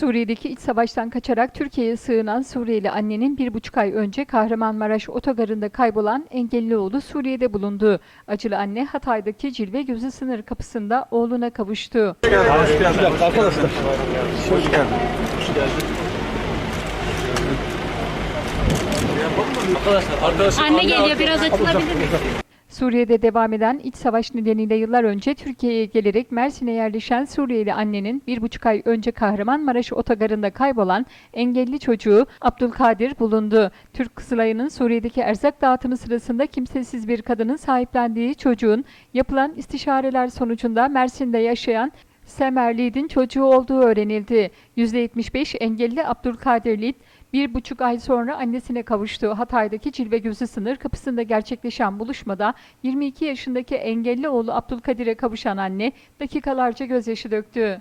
Suriye'deki iç savaştan kaçarak Türkiye'ye sığınan Suriyeli annenin bir buçuk ay önce Kahramanmaraş otogarında kaybolan engelli oğlu Suriye'de bulundu. Acılı anne Hatay'daki Cilve Gözü sınır kapısında oğluna kavuştu. Anne geliyor biraz açılabilir mi? Suriye'de devam eden iç savaş nedeniyle yıllar önce Türkiye'ye gelerek Mersin'e yerleşen Suriyeli annenin bir buçuk ay önce Kahramanmaraş otogarında kaybolan engelli çocuğu Abdülkadir bulundu. Türk Kızılayı'nın Suriye'deki erzak dağıtımı sırasında kimsesiz bir kadının sahiplendiği çocuğun yapılan istişareler sonucunda Mersin'de yaşayan Semer Lid'in çocuğu olduğu öğrenildi. %75 engelli Abdülkadir Lid bir buçuk ay sonra annesine kavuştu. Hatay'daki Cilve Gözü sınır kapısında gerçekleşen buluşmada 22 yaşındaki engelli oğlu Abdülkadir'e kavuşan anne dakikalarca gözyaşı döktü.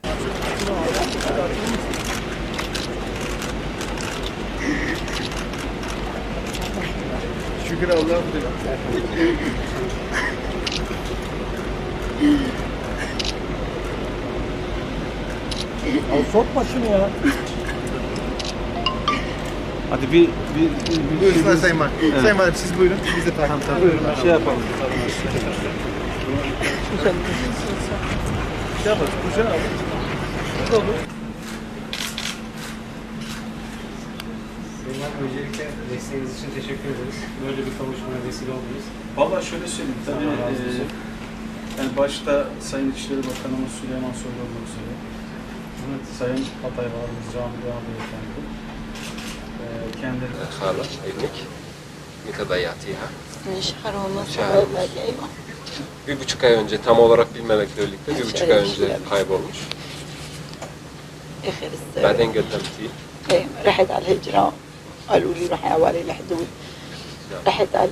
Şükür Allah'ım. Al sokma şunu ya. Hadi bir bir bir, Buyurun Sayın Valim. Sayın Valim siz buyurun. Biz de takip edelim. Buyurun bir şey yapalım. Şey yapalım. Kucağa alın. Burada olur. Sayın Valim, öncelikle desteğiniz için teşekkür ederiz. Böyle bir kavuşmaya vesile oldunuz. Vallahi şöyle söyleyeyim tabii e, yani başta Sayın İçişleri Bakanımız Süleyman Soylu olmak üzere Sayın Hatay Valimiz Cami Doğan Beyefendi e, kendileri خالة ابنك متضيعتيها من شهر ونص شهر. باقي ايوه bir buçuk ay önce tam olarak bilmemekle birlikte bir buçuk ay önce kaybolmuş. اخر السنه بعدين قدمتي إيه، رحت على الهجره قالوا لي روحي عوالي الحدود نعم. رحت على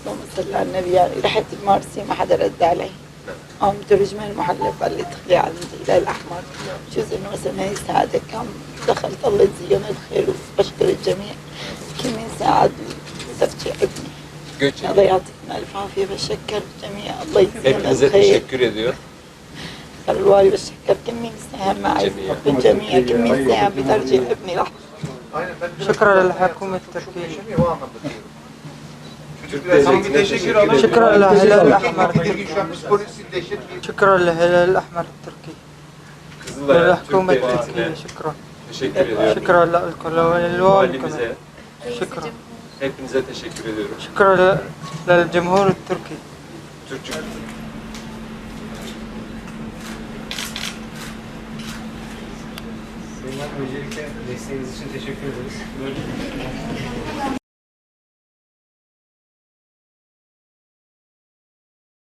اللهم صل على النبي يعني رحت المارسي ما حدا رد علي أو مترجمة المحلفة اللي تخلي على الهلال الأحمر. جزء أنه سنة يساعده كم دخلت الله يجزيهم الخير وبشكر الجميع. كم من ساعد تفتي ابني الله يعطيكم ألف عافية. بشكر الجميع الله يجزيهم الخير. قال الوالي بشكر. كم من ساهم معي الجميع كم من ساهم بترجيع ابني رحمه شكرا للحكومه التركية. Türkler bir teşekkür ederim. Şükranla helal ahmer. Şükranla helal ahmer Türkiye. Kızılay Hükümet Türkiye şükran. Teşekkür ediyorum. Şükranla el Valimize. Şükran. Hepinize teşekkür ediyorum. Şükranla lel cumhur Türkiye. Türkçe. Sayın öncelikle desteğiniz için teşekkür ederiz. Böyle